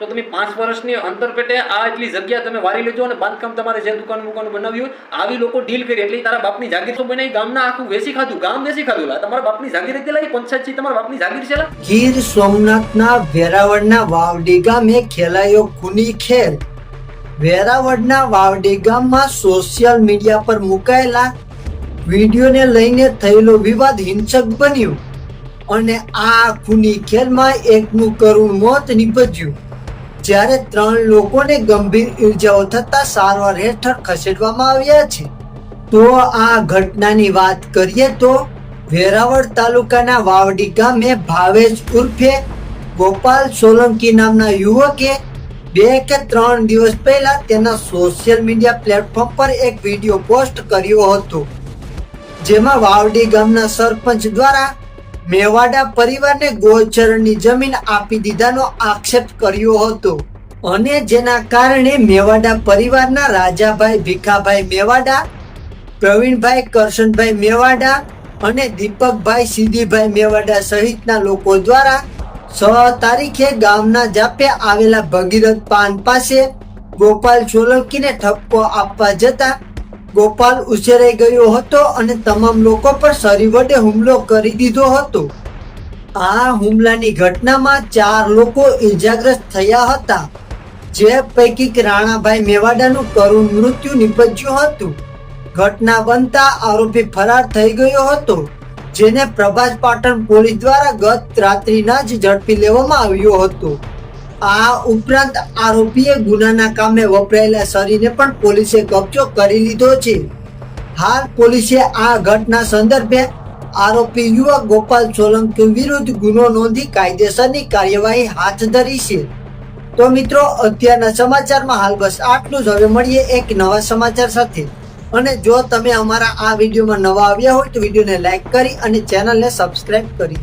તો તમે પાંચ વર્ષની અંતર પેટે આ એટલી જગ્યા તમે વારી લેજો અને બાંધકામ તમારે જે દુકાન મુકાન બનાવ્યું આવી લોકો ડીલ કરી, એટલે તારા બાપની જાગીર તો બનાવી ગામના આખું વેસી ખાધું, ગામ વેસી ખાધું લા. તમારા બાપની જાગીર હતી લાઈ પંચાયત છે તમારા બાપની જાગીર છે. ગીર સોમનાથના વેરાવળના વાવડી ગામે ખેલાયો ખૂની ખેલ વેરાવળના વાવડી ગામમાં સોશિયલ મીડિયા પર મુકાયેલા વિડીયોને લઈને થયેલો વિવાદ હિંસક બન્યો અને આ ખૂની ખેલમાં એકનું કરુણ મોત નીપજ્યું જ્યારે ત્રણ લોકોને ગંભીર ઈજાઓ થતા સારવાર હેઠળ ખસેડવામાં આવ્યા છે, તો આ ઘટનાની વાત કરીએ તો વેરાવળ તાલુકાના વાવડી ગામે ભાવેશ ઉર્ફે ગોપાલ સોલંકી નામના યુવકે બે કે ત્રણ દિવસ પહેલા તેના સોશિયલ મીડિયા પ્લેટફોર્મ પર એક વીડિયો પોસ્ટ કર્યો હતો, જેમાં વાવડી ગામના સરપંચ દ્વારા મેવાડા પરિવારને ગોચરણની જમીન આપી દીધાનો આક્ષેપ કર્યો હતો. અને જેના કારણે મેવાડા પરિવારના રાજાભાઈ ભીખાભાઈ મેવાડા, પ્રવીણભાઈ કરશનભાઈ મેવાડા અને દીપકભાઈ સિદ્ધિભાઈ મેવાડા સહિતના લોકો દ્વારા છ તારીખે ગામના જાપે આવેલા ભગીરથ પાન પાસે ગોપાલ સોલંકીને ઠપકો આપવા જતા ગોપાલ ઉછેરાઈ ગયો હતો અને તમામ લોકો પર સરી વડે હુમલો કરી દીધો હતો. આ હુમલાની ઘટનામાં ચાર લોકો ઇજાગ્રસ્ત થયા હતા, જે પૈકી રાણાભાઈ મેવાડાનું કરુણ મૃત્યુ નિપજ્યું હતું. ઘટના બનતા આરોપી ફરાર થઈ ગયો હતો, જેને પ્રભાસ પાટણ પોલીસ દ્વારા ગત રાત્રિના જ ઝડપી લેવામાં આવ્યો હતો. આ ઉપરાંત આરોપીએ ગુનાના કામે વપરાયેલા શરીરને પણ પોલીસે કબજો કરી લીધો છે. હાલ પોલીસે આ ઘટના સંદર્ભે આરોપી યુવક ગોપાલ સોલંકી વિરુદ્ધ ગુનો નોંધી કાયદેસરની કાર્યવાહી હાથ ધરી છે. તો મિત્રો, અત્યારના સમાચારમાં હાલ બસ આટલું જ. હવે મળીએ એક નવા સમાચાર સાથે. અને જો તમે અમારા આ વિડીયોમાં નવા આવ્યા હોય તો વિડીયોને લાઈક કરી અને ચેનલને સબસ્ક્રાઈબ કરી